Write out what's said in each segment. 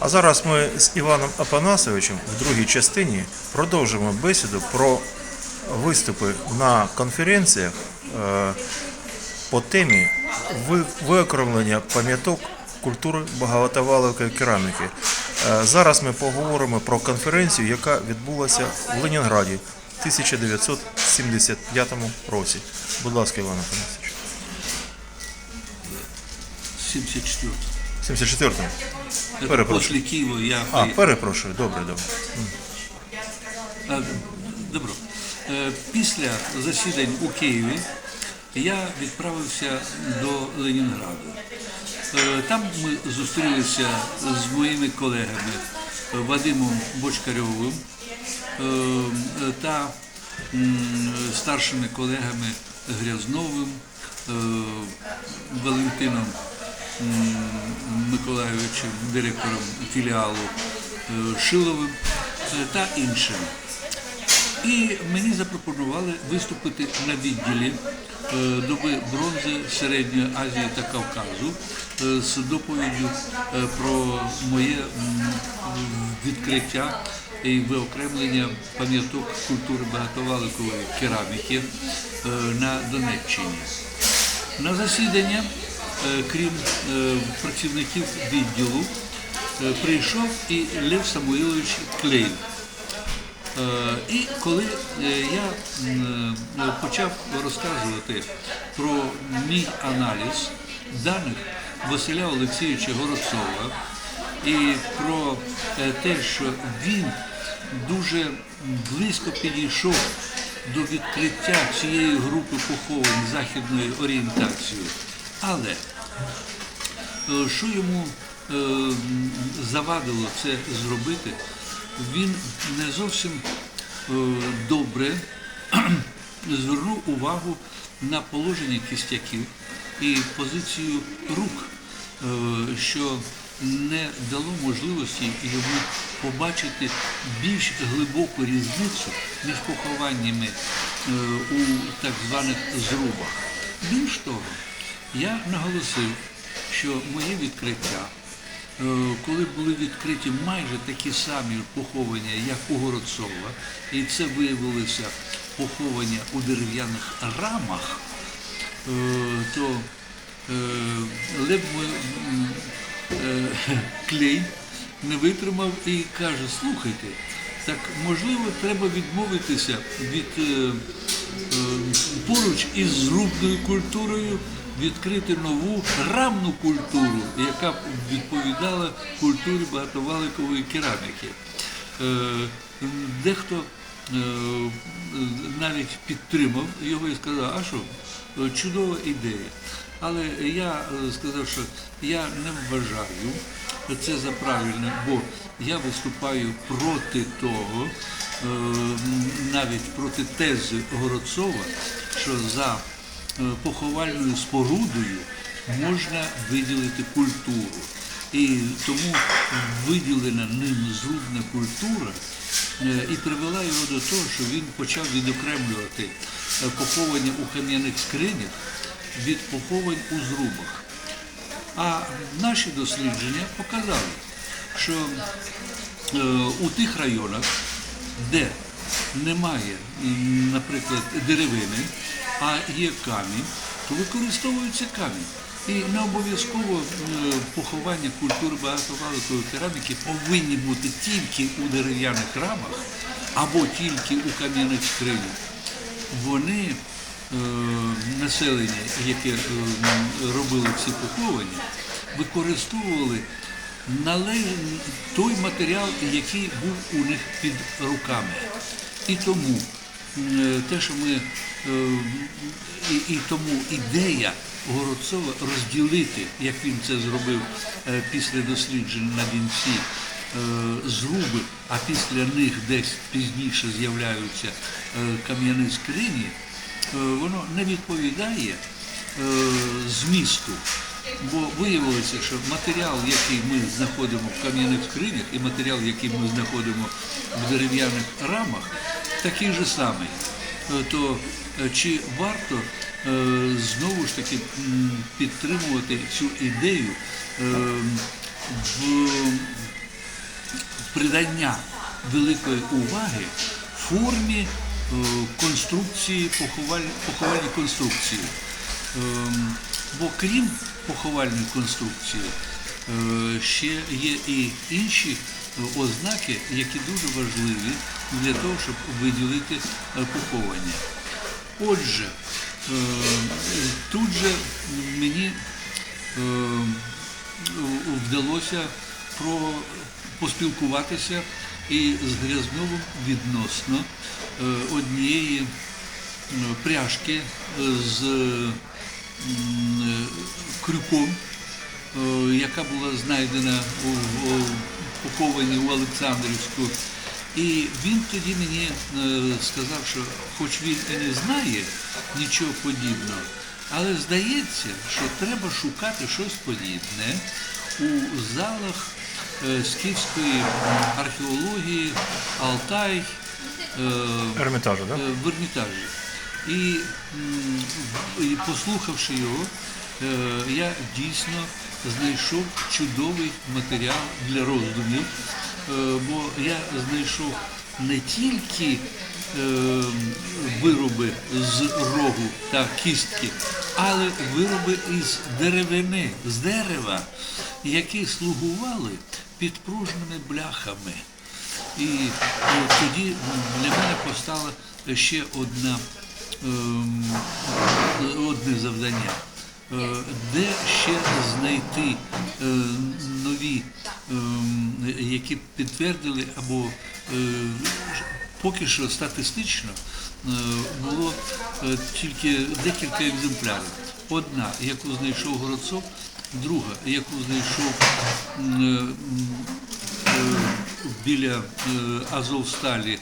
А зараз ми з Іваном Апанасовичем в другій частині продовжимо бесіду про виступи на конференціях е, по темі ви- виокремлення пам'яток культури багатовалової кераміки. Е, Зараз ми поговоримо про конференцію, яка відбулася в Ленінграді в 1975 році. Будь ласка, Іван Апанасович. 74 В 74-му. Перепрошую. после Киева я... А, перепрошую, добре, добре. А, Добро. Е, Після засідань у Києві я відправився до Ленінграду. Е, Там ми зустрілися з моїми колегами Вадимом Бочкарьовим е, та старшими колегами Грязновим, е, Валентином м, Миколайовичем, директором філіалу е, Шиловим е, та іншими. І мені запропонували виступити на відділі е, доби бронзи Середньої Азії та Кавказу з доповіддю про моє відкриття і виокремлення пам'яток культури багатоваликової кераміки на Донеччині. На засідання, крім е, працівників відділу, е, прийшов і Лев Самуїлович Клейн. Е, І коли е, я е, почав розказувати про мій аналіз даних Василя Олексійовича Городцова і про е, те, що він дуже близько підійшов до відкриття цієї групи поховань західною орієнтацією, але Е, Що йому е, завадило це зробити? Він не зовсім е, добре звернув увагу на положення кістяків і позицію рук, що не дало можливості йому побачити більш глибоку різницю між похованнями у так званих зрубах. Більш того, я наголосив, що моє відкриття, е, коли були відкриті майже такі самі поховання, як у Городцова, і це виявилося поховання у дерев'яних рамах, е, то е, Лев Клей не витримав і каже, слухайте, так можливо треба відмовитися від поруч із зрубною культурою відкрити нову рамну культуру, яка б відповідала культурі багатоваликової кераміки. Е, Дехто е, навіть підтримав його і сказав, а що, чудова ідея. Але я сказав, що я не вважаю це за правильне, бо я виступаю проти того, е, навіть проти тези Городцова, що за поховальною спорудою можна виділити культуру. І тому виділена ним зрубна культура е, і привела його до того, що він почав відокремлювати е, поховання у кам'яних скринях від поховань у зрубах. А наші дослідження показали, що е, у тих районах, де немає, наприклад, деревини, а є камінь, то використовується камінь. І не обов'язково е, поховання культури багатоваликової кераміки повинні бути тільки у дерев'яних рамах або тільки у кам'яних скринях. Вони е, населення, яке е, робило ці поховання, використовували той матеріал, який був у них під руками. І тому те, що ми е, і, і тому ідея Городцова розділити, як він це зробив е, після досліджень на вінці, е, зруби, а після них десь пізніше з'являються е, кам'яні скрині, е, воно не відповідає е, змісту. Бо виявилося, що матеріал, який ми знаходимо в кам'яних скринях, і матеріал, який ми знаходимо в дерев'яних рамах, такий же самий. Е, То е, чи варто е, знову ж таки підтримувати цю ідею в придання великої уваги формі конструкції, поховаль- поховальної конструкції. Бо крім поховальної конструкції, ще є і інші ознаки, які дуже важливі для того, щоб виділити поховання. Отже, е, тут же мені е, вдалося про, поспілкуватися і з Грязновим відносно е, однієї пряжки з крюком, яка була знайдена у, у у Олександрівську. І він тоді мені е, сказав, що хоч він і не знає нічого подібного, але здається, що треба шукати щось подібне у залах е, скіфської археології, Алтай, е, Ермітажу, е, в Ермітажі. І, і послухавши його, е, я дійсно знайшов чудовий матеріал для роздумів, е, бо я знайшов не тільки е, вироби з рогу та кістки, але вироби із деревини, з дерева, які слугували підпружними бляхами. І е, тоді для мене постало ще одна, ем, одне завдання. Е, Де ще знайти е, нові, ем, які підтвердили або е, поки що статистично було тільки декілька екземплярів. Одна, яку знайшов Городцов, друга, яку знайшов біля Азовсталі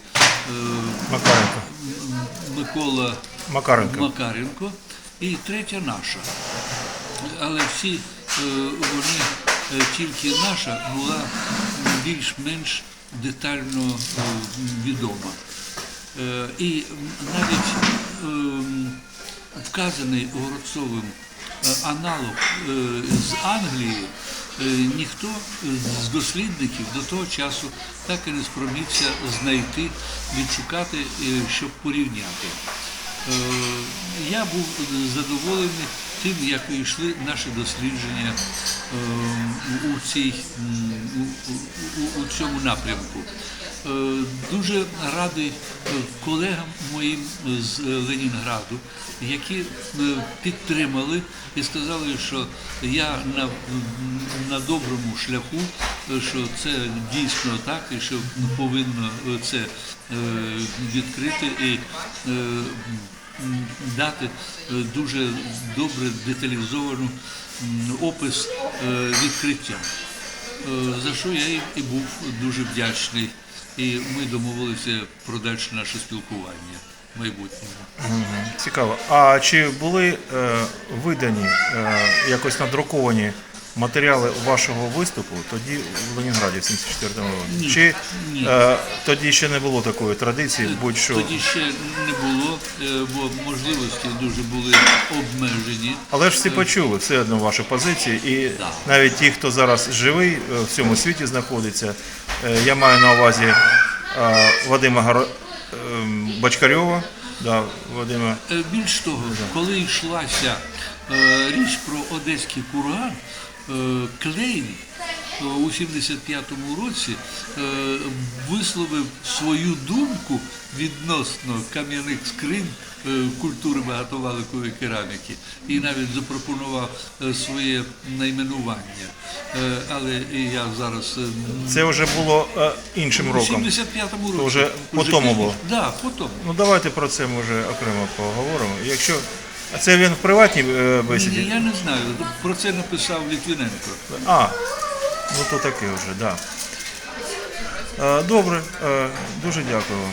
Макаренко. Микола Макаренко. Макаренко і третя наша. Але всі е, вони е, тільки наша була більш-менш детально е, відома. І навіть ем, вказаний Городцовим аналог з Англії ніхто з дослідників до того часу так і не спромігся знайти, відшукати, щоб порівняти. Я був задоволений тим, як йшли наші дослідження е, у, цій, у, у- цьому напрямку. Е, Дуже радий е, колегам моїм з Ленінграду, які е, підтримали і сказали, що я на, на доброму шляху, що це дійсно так, і що повинно це відкрити і дати е, дуже добре деталізовану опис е, відкриття. Е, За що я і був дуже вдячний. І ми домовилися про далі наше спілкування в майбутньому. Цікаво. А чи були е, видані е, якось надруковані матеріали вашого виступу тоді в Ленінграді в 74-му році? Ні. Чи Ні. е, тоді ще не було такої традиції, будь-що? Тоді ще не було, е, бо можливості дуже були обмежені. Але ж всі почули все одно ваші позиції, і Да. навіть ті, хто зараз живий е, в цьому світі знаходиться, е, я маю на увазі е, Вадима Горо- ем, Бочкарьова, да, Вадима Е, Більш того, коли йшлася е, річ про одеський курган, Клейн е, у 75-му році е, висловив свою думку відносно кам'яних скринь е, культури багатоваликової кераміки і навіть запропонував своє найменування. Але я зараз Це вже було іншим у роком. 75-му році. вже по тому було? Да, по тому. Ну давайте про це може окремо поговоримо. Якщо а це він в приватній е, Ні, я не знаю. Про це написав Літвіненко. А, ну то таке вже, так. Да. Е, Добре, е, дуже дякую. вам.